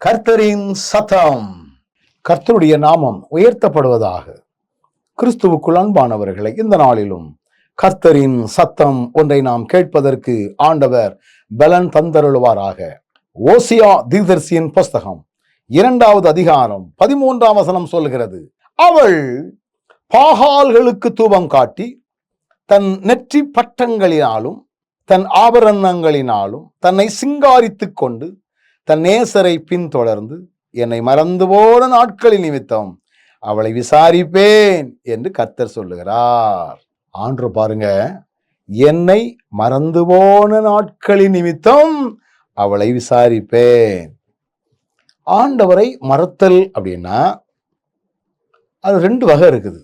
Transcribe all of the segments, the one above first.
கர்த்தரின் சத்தம் கர்த்தருடைய நாமம் உயர்த்தப்படுவதாக. கிறிஸ்துவுக்குள் அன்பானவர்களை இந்த நாளிலும் கர்த்தரின் சத்தம் ஒன்றை நாம் கேட்பதற்கு ஆண்டவர் பலன் தந்தருளுவாராக. ஓசியா தீர்தர்சியின் புஸ்தகம் இரண்டாவது அதிகாரம் பதிமூன்றாம் வசனம் சொல்கிறது அவள் பாகால்களுக்கு தூபம் காட்டி தன் நெற்றி பட்டங்களினாலும் தன் ஆபரணங்களினாலும் தன்னை சிங்காரித்துக் கொண்டு தன் நேசரை பின்தொடர்ந்து என்னை மறந்து போன நாட்களின் நிமித்தம் அவளை விசாரிப்பேன் என்று கத்தர் சொல்லுகிறார். ஆண்டு பாருங்க என்னை மறந்து போன நாட்களின் நிமித்தம் அவளை விசாரிப்பேன். ஆண்டவரை மறத்தல் அப்படின்னா அது ரெண்டு வகை இருக்குது.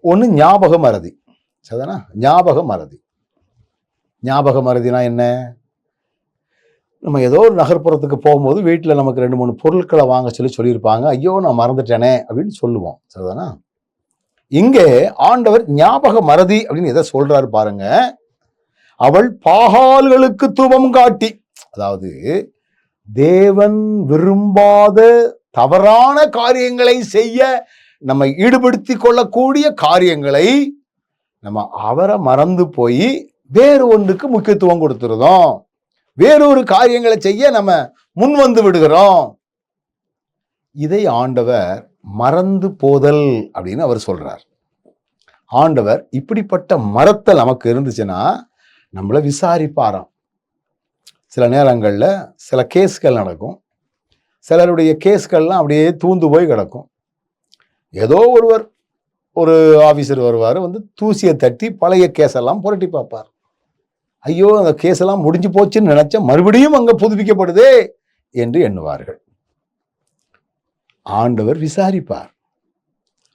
ஒன்று ஞாபக மறதி. சரிதானா? ஞாபக மறதி. ஞாபக மறதினா என்ன? நம்ம ஏதோ ஒரு நகர்ப்புறத்துக்கு போகும்போது வீட்டில் நமக்கு ரெண்டு மூணு பொருட்களை வாங்க சொல்லி சொல்லியிருப்பாங்க. ஐயோ நான் மறந்துட்டேனே அப்படின்னு சொல்லுவோம். சரிதானா? இங்கே ஆண்டவர் ஞாபக மறதி அப்படின்னு எதை சொல்றாரு பாருங்க. அவள் பாகால்களுக்கு துபம் காட்டி அதாவது தேவன் விரும்பாத தவறான காரியங்களை செய்ய நம்ம ஈடுபடுத்தி கொள்ளக்கூடிய காரியங்களை நம்ம அவரை மறந்து போய் வேறு ஒன்றுக்கு முக்கியத்துவம் கொடுத்துருதோம். வேறொரு காரியங்களை செய்ய நம்ம முன் வந்து விடுகிறோம். இதை ஆண்டவர் மறந்து போதல் அப்படின்னு அவர் சொல்றார். ஆண்டவர் இப்படிப்பட்ட மறத்தல் நமக்கு இருந்துச்சுன்னா நம்மளை விசாரிப்பாராம். சில நேரங்களில் சில கேஸ்கள் நடக்கும். சிலருடைய கேஸ்கள்லாம் அப்படியே தூந்து போய் கிடக்கும். ஏதோ ஒருவர் ஒரு ஆஃபீஸர் வருவார் வந்து தூசியை தட்டி பழைய கேஸெல்லாம் புரட்டி பார்ப்பார். ஐயோ அந்த கேஸெல்லாம் முடிஞ்சு போச்சுன்னு நினைச்ச மறுபடியும் அங்கே புதுப்பிக்கப்படுதே என்று எண்ணுவார்கள். ஆண்டவர் விசாரிப்பார்.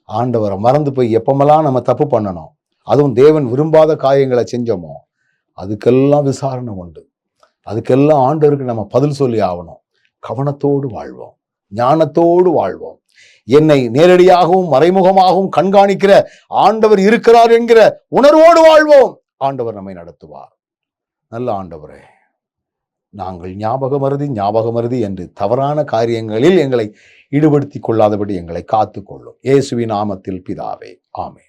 ஆண்டவரை மறந்து போய் எப்பமெல்லாம் நம்ம தப்பு பண்ணணும் அதுவும் தேவன் விரும்பாத காரியங்களை செஞ்சோமோ அதுக்கெல்லாம் விசாரணை உண்டு. அதுக்கெல்லாம் ஆண்டவருக்கு நம்ம பதில் சொல்லி ஆகணும். கவனத்தோடு வாழ்வோம். ஞானத்தோடு வாழ்வோம். என்னை நேரடியாகவும் மறைமுகமாகவும் கண்காணிக்கிற ஆண்டவர் இருக்கிறார் என்கிற உணர்வோடு வாழ்வோம். ஆண்டவர் நம்மை நடத்துவார். நல்ல ஆண்டவரே நாங்கள் ஞாபகம் மருதி ஞாபகம் மருதி என்று தவறான காரியங்களில் எங்களை ஈடுபடுத்திக் கொள்ளாதபடி எங்களை காத்துக்கொள்ளும். இயேசுவின் நாமத்தில் பிதாவே ஆமே